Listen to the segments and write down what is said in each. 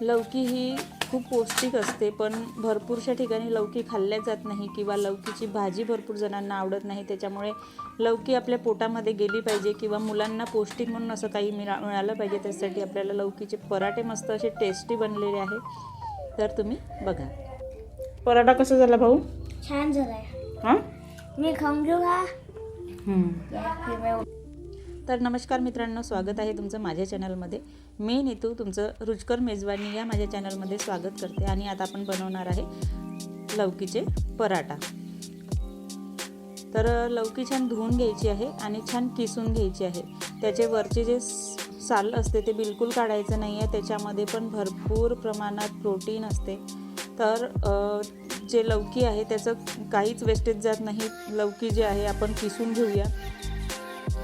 लौकी ही खूप पौष्टिक असते पण भरपूरशा ठिकाणी लौकी खाल्ल्या जात नाही किंवा लौकीची भाजी भरपूर जणांना आवडत नाही. त्याच्यामुळे लौकी आपल्या पोटामध्ये गेली पाहिजे किंवा मुलांना पौष्टिक म्हणून असं काही मिळा मिळालं पाहिजे त्यासाठी आपल्याला लौकीचे पराठे मस्त असे टेस्टी बनलेले आहे. तर तुम्ही बघा. पराठा कसा झाला भाऊ? छान झालाय. हां? मी खाऊन घेऊ का? तर नमस्कार मित्रांनो स्वागत आहे तुमचं माझ्या चॅनलमध्ये. मी नेतू तुमचं रुचकर मेजवानी या माझ्या चॅनलमध्ये स्वागत करते आणि आता आपण बनवणार आहे लौकीचे पराठा. तर लौकी छान धुवून घ्यायची आहे आणि छान किसून घ्यायची आहे. त्याचे वरचे जे साल असते ते बिलकुल काढायचं नाही आहे त्याच्यामध्ये पण भरपूर प्रमाणात प्रोटीन असते. तर जे लौकी आहे त्याचं काहीच वेस्टेज जात नाही. लौकी जे आहे आपण किसून घेऊया.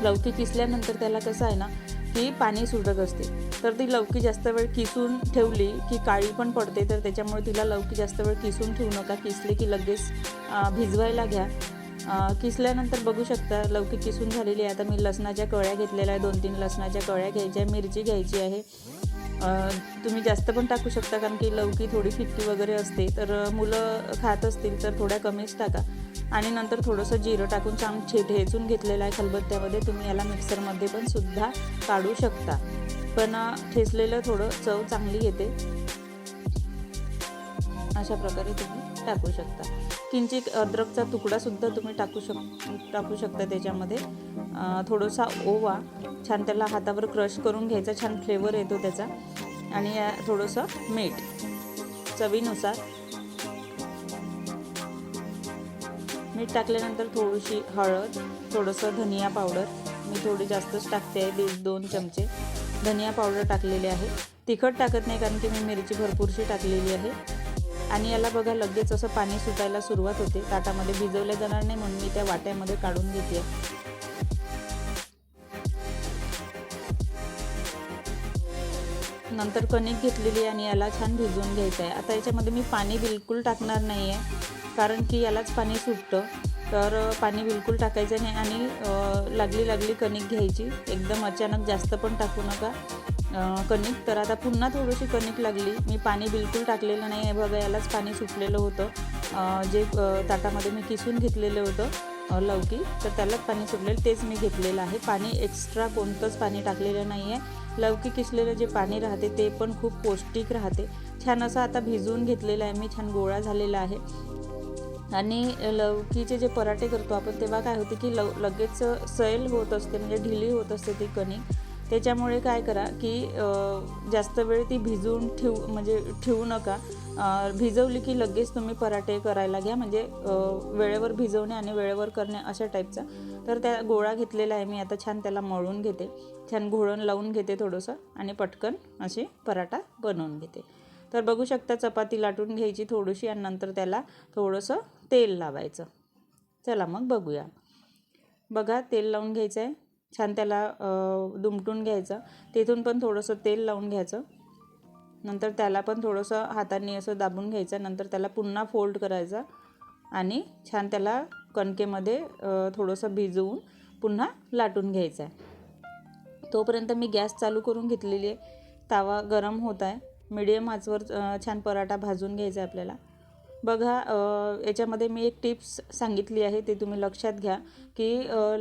लौकी किसल्यानंतर त्याला कसं आहे ना की पाणी सुटत असते. तर ती लौकी जास्त वेळ किसून ठेवली की काळी पण पडते तर त्याच्यामुळे तिला लौकी जास्त वेळ किसून ठेवू नका. किसली की लगेच भिजवायला घ्या. किसल्यानंतर बघू शकता लौकी किसून झालेली आहे. आता मी लसणाच्या कळ्या घेतलेल्या आहे दोन तीन लसणाच्या कळ्या घ्यायच्या मिरची घ्यायची आहे. तुम्ही जास्त पण टाकू शकता कारण की लौकी थोडी फिटकी वगैरे असते. तर मुलं खात असतील तर थोड्या कमीच टाका. आणि नंतर थोडंसं जिरं टाकून छान छे ठेचून घेतलेलं आहे खलबत्त्यामध्ये. तुम्ही याला मिक्सरमध्ये पण सुद्धा काढू शकता. पण ठेचलेलं थोडं चव चांगली येते. अशा प्रकारे तुम्ही टाकू शकता. किंचित अद्रकचा तुकडासुद्धा तुम्ही टाकू शक टाकू शकता त्याच्यामध्ये. थोडासा ओवा. छान त्याला हातावर क्रश करून घ्यायचा छान फ्लेवर येतो त्याचा. आणि थोडंसं मीठ. चवीनुसार. मीठ टाकल्यानंतर थोडीशी हळद थोडंसं धनिया पावडर. मी थोडी जास्तच टाकते आहे दीड दोन चमचे. धनिया पावडर टाकलेले आहे. तिखट टाकत नाही कारण की मी मिरची भरपूरशी टाकलेली आहे. आणि याला बघा लगेच असं पाणी सुटायला सुरुवात होते. ताटामध्ये भिजवल्या जाणार नाही म्हणून मी त्या वाट्यामध्ये काढून घेते. नंतर कणिक घेतलेली आणि याला छान भिजवून घ्यायचं आहे. आता याच्यामध्ये मी पाणी बिलकुल टाकणार नाही आहे कारण की यालाच पाणी सुटतं. तर पाणी बिलकुल टाकायचं नाही आणि लागली लागली कणिक घ्यायची. एकदम अचानक जास्त पण टाकू नका. कणिक तर आता पुन्हा थोडीशी कणिक लागली. मी पाणी बिलकुल टाकलेलं नाही आहे बघा यालाच पाणी सुटलेलं होतं. जे ताटामध्ये मी किसून घेतलेलं होतं लवकी लौकी तर त्यालाच पाणी सुटलेलं तेच मी घेतलेलं आहे. पाणी एक्स्ट्रा कोणतंच पाणी टाकलेलं नाही आहे. लौकी किसलेलं जे पाणी राहते ते पण खूप पौष्टिक राहते. छान असं आता भिजवून घेतलेलं आहे मी छान गोळा झालेला आहे. आणि लौकीचे जे पराठे करतो आपण तेव्हा काय होते की लव लगेच सैल होत असते म्हणजे ढिली होत असते ती कणिक. त्याच्यामुळे काय करा की जास्त वेळ ती भिजवून ठेवू म्हणजे ठेवू नका. भिजवली की लगेच तुम्ही पराठे करायला घ्या म्हणजे वेळेवर भिजवणे आणि वेळेवर करणे अशा टाईपचा. तर त्या गोळा घेतलेला आहे मी आता छान त्याला मळून घेते. छान घोळण लावून घेते थोडंसं आणि पटकन असे पराठा बनवून घेते. तर बघू शकता चपाती लाटून घ्यायची थोडीशी आणि नंतर त्याला थोडंसं तेल लावायचं. चला मग बघूया. बघा तेल लावून घ्यायचं आहे छान त्याला दुमटून घ्यायचं. तिथून पण थोडंसं तेल लावून घ्यायचं. नंतर त्याला पण थोडंसं हाताने असं दाबून घ्यायचं. नंतर त्याला पुन्हा फोल्ड करायचा आणि छान त्याला कणकेमध्ये थोडंसं भिजवून पुन्हा लाटून घ्यायचं आहे तोपर्यंत मी गॅस चालू करून घेतलेली आहे. तावा गरम होत आहे. मिडियम आचवर छान पराठा भाजून घ्यायचा आहे आपल्याला. बघा याच्यामध्ये मी एक टिप्स सांगितली आहे ते तुम्ही लक्षात घ्या की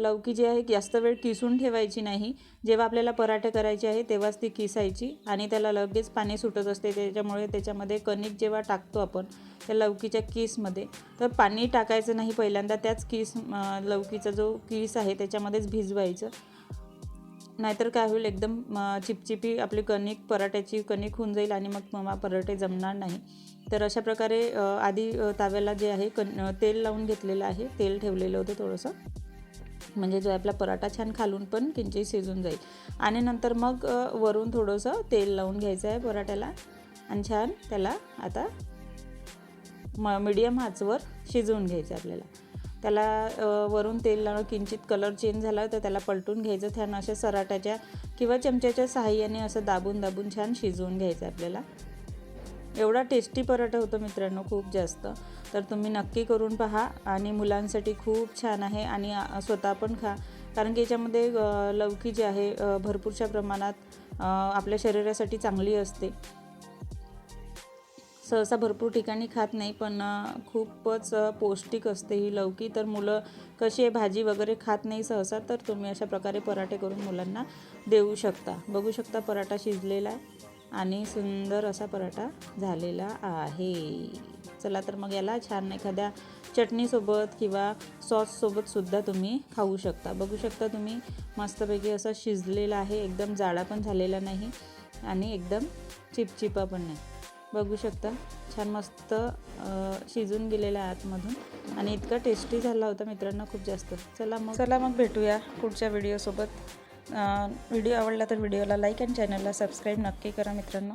लौकी जी आहे जास्त वेळ किसून ठेवायची नाही. जेव्हा आपल्याला पराठे करायचे आहे तेव्हाच ती किसायची आणि त्याला लगेच पाणी सुटत असते. त्याच्यामुळे त्याच्यामध्ये कणिक जेव्हा टाकतो आपण त्या लौकीच्या किसमध्ये तर पाणी टाकायचं नाही पहिल्यांदा त्याच किस लौकीचा जो किस आहे त्याच्यामध्येच भिजवायचं. नाहीतर काय होईल एकदम चिपचिपी आपली कणिक पराठ्याची कणिक होऊन जाईल आणि मग मग पराठे जमणार नाही. तर अशा प्रकारे आधी ताव्याला जे आहे कण तेल लावून घेतलेलं आहे. तेल ठेवलेलं होतं थोडंसं. म्हणजे जो आपला पराठा छान खालून पण किंचित शिजून जाईल. आणि नंतर मग वरून थोडंसं तेल लावून घ्यायचं आहे पराठ्याला. आणि छान त्याला आता म मिडियम आचवर शिजवून घ्यायचं आपल्याला. त्याला वरून तेल लावून किंचित कलर चेंज झाला तर त्याला पलटून घ्यायचं. छान अशा सराट्याच्या किंवा चमच्याच्या सहाय्याने असं दाबून दाबून छान शिजवून घ्यायचं आपल्याला. एवढा टेस्टी पराठा होतो मित्रांनो खूप जास्त. तर तुम्ही नक्की करून पहा आणि मुलांसाठी खूप छान आहे आणि स्वतः पण खा. कारण की याच्यामध्ये लौकी जी आहे भरपूरशा प्रमाणात आपल्या शरीरासाठी चांगली असते. सहसा भरपूर ठिकाणी खात नाही पण खूपच पौष्टिक असते ही लौकी. तर मुलं कशी आहे भाजी वगैरे खात नाही सहसा तर तुम्ही अशा प्रकारे पराठे करून मुलांना देऊ शकता. बघू शकता पराठा शिजलेला आहे आणि सुंदर असा पराठा झालेला आहे. चला तर मग याला छान एखाद्या चटणीसोबत किंवा सॉससोबत सुद्धा तुम्ही खाऊ शकता. बघू शकता तुम्ही मस्तपैकी असा शिजलेला आहे. एकदम जाडा पण झालेला नाही आणि एकदम चिपचिपा पण नाही. बघू शकता. छान मस्त शिजून गेलेला आहे आतमधून. आणि इतका टेस्टी झाला होता मित्रांनो खूप जास्त. चला मग. चला मग भेटूया पुढच्या व्हिडिओसोबत व्हिडिओ आवडला तर व्हिडिओला लाईक आणि चॅनलला सबस्क्राईब नक्की करा मित्रांनो.